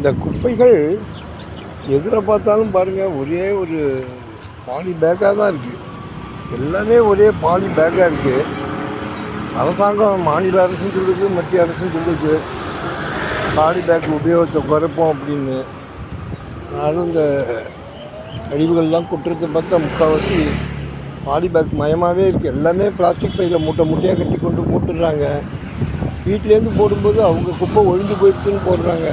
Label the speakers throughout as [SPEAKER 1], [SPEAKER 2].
[SPEAKER 1] இந்த குப்பைகள் எதிரை பார்த்தாலும் பாருங்கள் ஒரே ஒரு பாலி பேக்காக தான் இருக்குது எல்லாமே ஒரே பாலி பேக்காக இருக்குது அரசாங்கம் மாநில அரசும் சொல்லுது மத்திய அரசும் சொல்லுது. பாலி பேக் உபயோகத்தை குறைப்போம் அப்படின்னு. ஆனாலும் இந்த கழிவுகள்லாம் குற்றத்தை பார்த்தா முக்கால்வாசி பாலி பேக் மயமாகவே இருக்குது எல்லாமே பிளாஸ்டிக் பையில் மூட்டை மூட்டையாக கட்டி கொண்டு போட்டுடுறாங்க வீட்டிலேருந்து போடும்போது அவங்க குப்பை ஒழிஞ்சு போயிடுச்சுன்னு போடுறாங்க.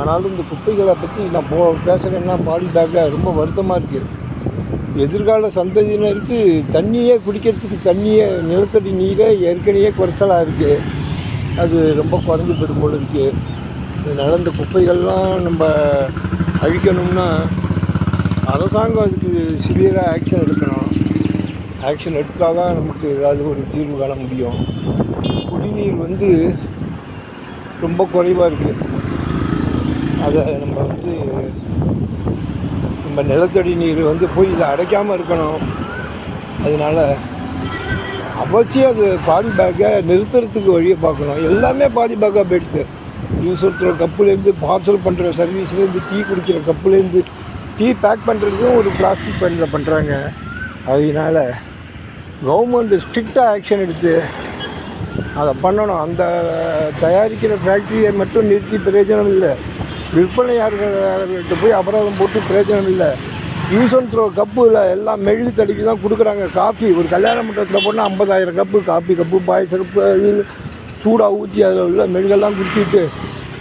[SPEAKER 1] ஆனாலும் இந்த குப்பைகளை பற்றி நான் போ பேசுகிறேன்னா பாடி பேக்காக ரொம்ப வருத்தமாக இருக்குது எதிர்கால சந்ததியினருக்கு தண்ணியே குடிக்கிறதுக்கு தண்ணியே நிலத்தடி நீரே ஏற்கனவே குறைச்சலாக இருக்குது அது ரொம்ப குறைஞ்சி போயிடும் போல இருக்குது இதனால் இந்த குப்பைகள்லாம் நம்ம அழிக்கணும்னா அரசாங்கம் அதுக்கு சிவியராக ஆக்ஷன் எடுக்கணும். ஆக்ஷன் எடுத்தால் தான் நமக்கு ஏதாவது ஒரு தீர்வு காண முடியும். குடிநீர் வந்து ரொம்ப குறைவாக இருக்குது அதை நம்ம வந்து நம்ம நிலத்தடி நீர் வந்து போய் இதை அடைக்காமல் இருக்கணும். அதனால அவசியம் அது பாடி பேக்கை நிறுத்துறதுக்கு வழியை பார்க்கணும். எல்லாமே பாடி பேக்காக போயிடுது. யூஸ் ஒருத்தர கப்புலேருந்து பார்சல் பண்ணுற சர்வீஸ்லேருந்து டீ குடிக்கிற கப்புலேருந்து டீ பேக் பண்ணுறதுக்கும் ஒரு பிளாஸ்டிக் பேனில் பண்ணுறாங்க அதனால கவர்மெண்ட் ஸ்ட்ரிக்டாக ஆக்ஷன் எடுத்து அதை பண்ணணும். அந்த தயாரிக்கிற ஃபேக்ட்ரியை மட்டும் நிறுத்தி பிரயோஜனம் இல்லை. விற்பனையாளர்கள்ட்ட போய் அபராதம் போட்டு பிரயோஜனம் இல்லை. யூஸ் அண்ட் த்ரோ கப்பில் எல்லாம் மெழுகு தடிக்கு தான் கொடுக்குறாங்க. காஃபி ஒரு கல்யாண மண்டபத்தில் போனால் ஐம்பதாயிரம் கப்பு காஃபி கப்பு பாயச கப்பு அது சூடாக ஊற்றி அதில் உள்ள மெழுகெல்லாம் குடிச்சிட்டு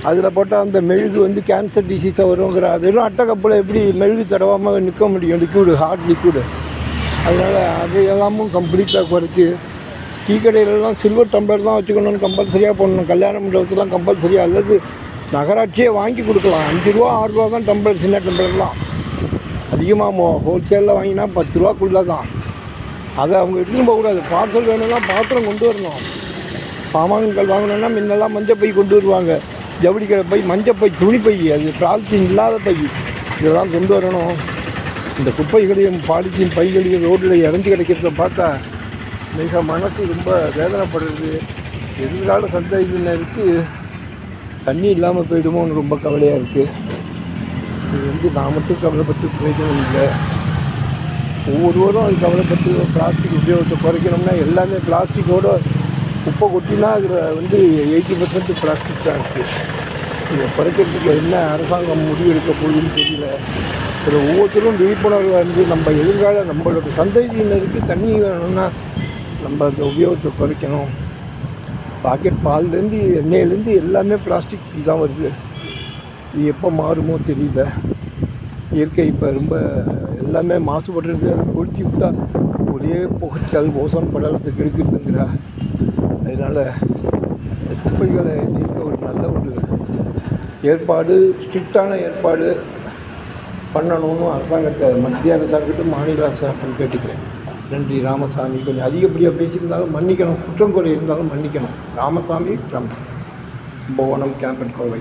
[SPEAKER 1] அதில் போட்டால் அந்த மெழுகு வந்து கேன்சர் டிசீஸாக வருங்கிற வெறும் அட்டை கப்பில் எப்படி மெழுகு தடவாமல் நிற்க முடியும்? லிக்விடு ஹார்ட் லிக்விடு அதனால் அது எல்லாமும் கம்ப்ளீட்டாக குறைச்சி டீ கடையிலலாம் சில்வர் டம்ளர் தான் வச்சுக்கணும்னு கம்பல்சரியாக போடணும். கல்யாண மண்டபத்துலாம் கம்பல்சரியாக அல்லது நகராட்சியே வாங்கி கொடுக்கலாம். அஞ்சு ரூபா ஆறு ரூபா தான் டம்ளர் சின்ன டம்ளர்லாம். அதிகமாக ஹோல்சேலில் வாங்கினா பத்து ரூபாக்குள்ளே தான். அதை அவங்க எடுத்துன்னு போகக்கூடாது. பார்சல் வேணும்னா பாத்திரம் கொண்டு வரணும். சாமான்கள் வாங்கணும்னா முன்னெல்லாம் மஞ்சள் பை கொண்டு வருவாங்க. ஜவுளி கடை பை மஞ்சள் பை துணி பை அது பிளாஸ்டிக் இல்லாத பை. இதெல்லாம் கொண்டு வரணும். இந்த குப்பைகளையும் பாலித்தீன் பைகளையும் ரோட்டில் இறஞ்சி கிடைக்கிறத பார்த்தா மிக மனசு ரொம்ப வேதனைப்படுறது எதிர்கால சந்ததியினருக்கு தண்ணி இல்லாமல் போயிடுமோன்னு ரொம்ப கவலையாக இருக்குது இது வந்து நான் மட்டும் கவலைப்பட்டு பிரயோஜனம் இல்லை. ஒவ்வொருவரும் அது கவலைப்பட்டு பிளாஸ்டிக் உபயோகத்தை குறைக்கணும்னா எல்லாமே பிளாஸ்டிக்கோட குப்பை கொட்டினா அதில் வந்து எயிட்டி பர்சன்ட் பிளாஸ்டிக் தான் இருக்குது இதை குறைக்கிறதுக்கு என்ன அரசாங்கம் முடிவு எடுக்க போகுதுன்னு தெரியல. இதில் ஒவ்வொருத்தரும் விழிப்புணர்வு வந்து நம்ம எதிர்கால நம்மளோட சந்ததியினருக்கு தண்ணி வேணும்னா நம்ம அந்த உபயோகத்தை குறைக்கணும். பாக்கெட் பால்லேருந்து எண்ணெயிலேருந்து எல்லாமே பிளாஸ்டிக் தான் வருது. இது எப்போ மாறுமோ தெரியல. இயற்கை இப்போ ரொம்ப எல்லாமே மாசுபடுறது அதை கொளுத்தி விட்டா ஒரே புகைச்சல் ஓசோன் படலத்துக்கு கெடுக்குதுங்கிறா அதனால் குப்பைகளை தீர்க்க ஒரு நல்ல ஒரு ஏற்பாடு ஸ்ட்ரிக்டான ஏற்பாடு பண்ணணும்னு அரசாங்கத்தை மத்திய அரசாங்கத்தும் மாநில அரசாங்கம் கேட்டுக்கிறேன். நன்றி ராமசாமி. கொஞ்சம் அதிகப்படியாக பேசியிருந்தாலும் மன்னிக்கணும். குற்றம் குறை இருந்தாலும் மன்னிக்கணும். ராமசாமி ஃப்ரம் கும்பகோணம் கேம்பன் கோவை.